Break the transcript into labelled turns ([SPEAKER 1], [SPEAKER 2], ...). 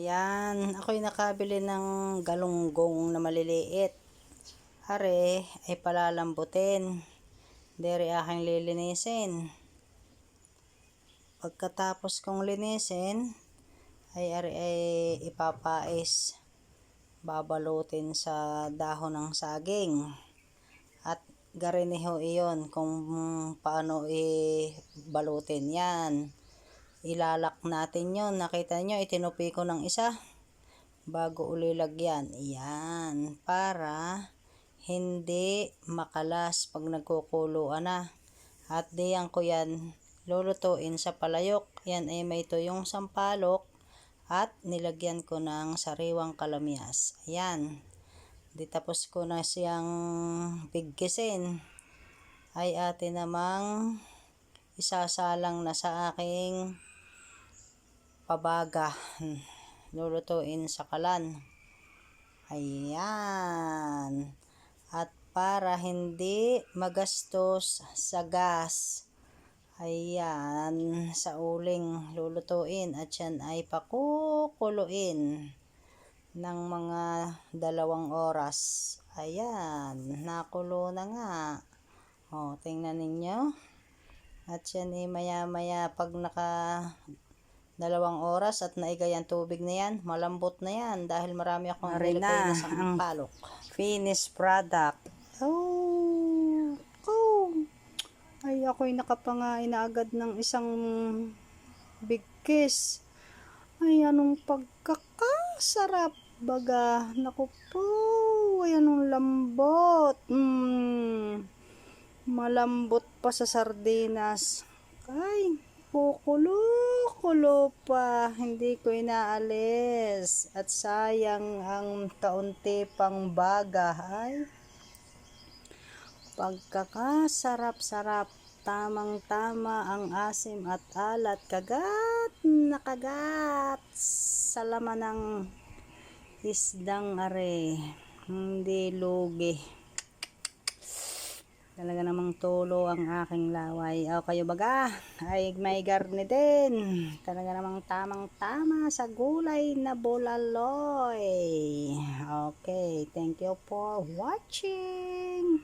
[SPEAKER 1] Ayan, ako'y nakabili ng galunggong na maliliit. Are, ay palalambutin. Dere aking lilinisin. Pagkatapos kong linisin, ay are ay ipapais. Babalutin sa dahon ng saging. At gariniho iyon kung paano i-balutin yan ilalak natin yon nakita nyo itinupi ko ng isa. Bago uli lagyan. Yan. Para hindi makalas pag nagkukuluan na. At diyan ko yan lulutuin sa palayok. Yan ay may tuyong sampalok. At nilagyan ko ng sariwang kalamyas. Ayan. Di tapos ko na siyang bigkisin ay atin namang isasalang na sa aking pabaga. Lulutuin sa kalan. Ayan. At para hindi magastos sa gas ayan sa uling lulutuin. At yan ay pakukuluin ng mga dalawang oras. Ayan nakulo na nga. O tingnan ninyo. At yan ay maya maya pag naka dalawang oras at naigay ang tubig na yan, malambot na yan dahil marami akong nilagay
[SPEAKER 2] na,
[SPEAKER 1] na sa
[SPEAKER 2] ang
[SPEAKER 1] palok.
[SPEAKER 2] finished product. Oh, oh. Ay, ako'y nakapangain na agad ng isang big kiss. Ay, anong pagkakasarap baga. Naku po, ay anong lambot. Mm, malambot pa sa sardinas. Ay, kukulo-kulo pa. Hindi ko inaalis. At sayang ang kaunti pang baga. Ay, pagkakasarap-sarap. Tamang-tama ang asim at alat. Kagat na kagat. Sa laman ng isdang are. Hindi lugi. Talaga namang tulo ang aking laway. O kayo baga, ay may garni din. Talaga namang tamang-tama sa gulay na bulaloy. Okay, thank you for watching.